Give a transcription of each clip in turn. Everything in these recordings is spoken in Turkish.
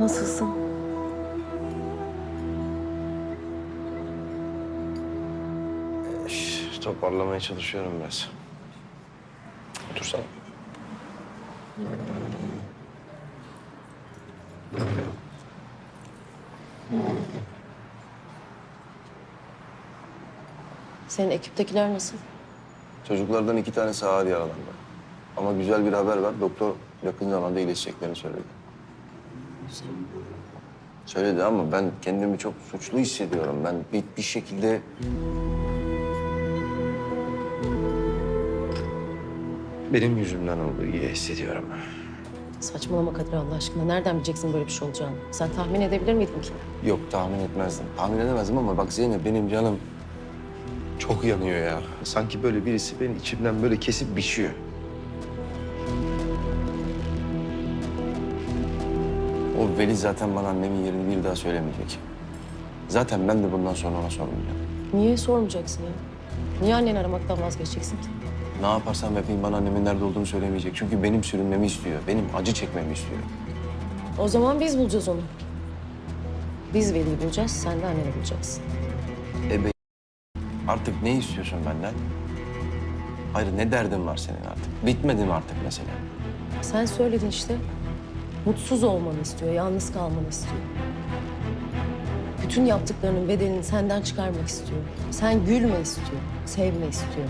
Nasılsın? Şş, Toparlamaya çalışıyorum biraz. Otursana. Senin ekiptekiler nasıl? Çocuklardan iki tanesi ağır yaralandı. Ama güzel bir haber var. Doktor yakın zamanda iyileşeceklerini söyledi. Söyledi ama ben kendimi çok suçlu hissediyorum. Ben bir, bir şekilde... Benim yüzümden oldu diye hissediyorum. Saçmalama Kadir Allah aşkına. Nereden bileceksin böyle bir şey olacağını? Sen tahmin edebilir miydin ki? Yok tahmin etmezdim. Tahmin edemezdim ama bak Zeynep benim canım çok yanıyor ya. Sanki böyle birisi beni içimden böyle kesip biçiyor. O Veli zaten bana annemin yerini bir daha söylemeyecek. Zaten ben de bundan sonra ona sormayacağım. Niye sormayacaksın ya? Niye anneni aramaktan vazgeçeceksin ki? Ne yaparsam yapayım bana annemin nerede olduğunu söylemeyecek. Çünkü benim sürünmemi istiyor. Benim acı çekmemi istiyor. O zaman biz bulacağız onu. Biz Veli'yi bulacağız, sen de anneni bulacaksın. Ebe artık ne istiyorsun benden? Hayır ne derdin var senin artık? Bitmedi mi artık mesele? Sen söyledin işte. Mutsuz olmanı istiyor, yalnız kalmanı istiyor. Bütün yaptıklarının bedelini senden çıkarmak istiyor. Sen gülme istiyor, sevme istiyor.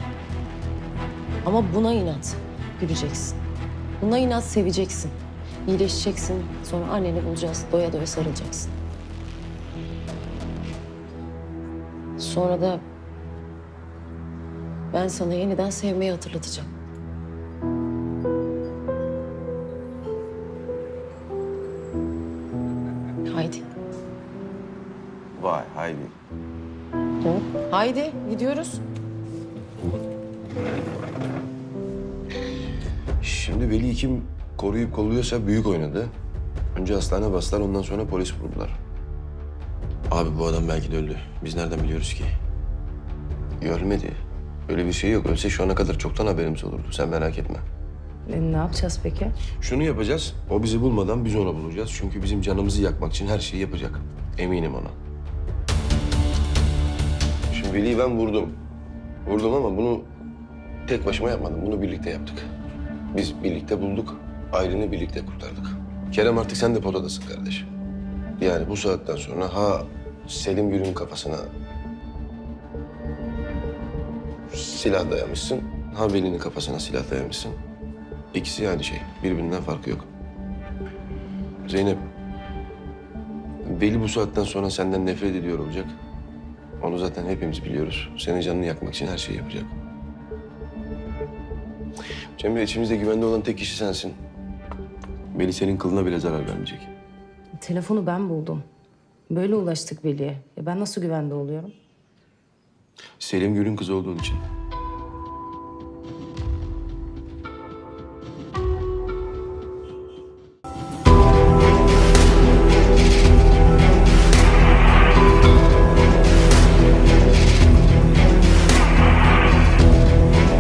Ama buna inat, güleceksin. Buna inat seveceksin. İyileşeceksin, sonra anneni bulacağız, doya doya sarılacaksın. Sonra da ben sana yeniden sevmeyi hatırlatacağım. Haydi. Vay haydi. Haydi gidiyoruz. Şimdi Veli kim koruyup kolluyorsa büyük oynadı. Önce hastane bastılar ondan sonra polis vurdular. Abi bu adam belki de öldü. Biz nereden biliyoruz ki? Ölmedi. Öyle bir şey yok. Ölse şu ana kadar çoktan haberimiz olurdu. Sen merak etme. E, ne yapacağız peki? Şunu yapacağız. O bizi bulmadan biz onu bulacağız. Çünkü bizim canımızı yakmak için her şeyi yapacak. Eminim ona. Şimdi Veli'yi ben vurdum. Vurdum ama bunu tek başıma yapmadım. Bunu birlikte yaptık. Biz birlikte bulduk. Aileni birlikte kurtardık. Kerem artık sen de potadasın kardeşim. Yani bu saatten sonra ha Selim Gül'ün kafasına silah dayamışsın. Ha Veli'nin kafasına silah dayamışsın. İkisi aynı şey. Birbirinden farkı yok. Zeynep, Veli bu saatten sonra senden nefret ediyor olacak. Onu zaten hepimiz biliyoruz. Senin canını yakmak için her şeyi yapacak. Cemre içimizde güvende olan tek kişi sensin. Veli senin kılına bile zarar vermeyecek. Telefonu ben buldum. Böyle ulaştık Veli'ye. E ben nasıl güvende oluyorum? Selim Gül'ün kızı olduğun için.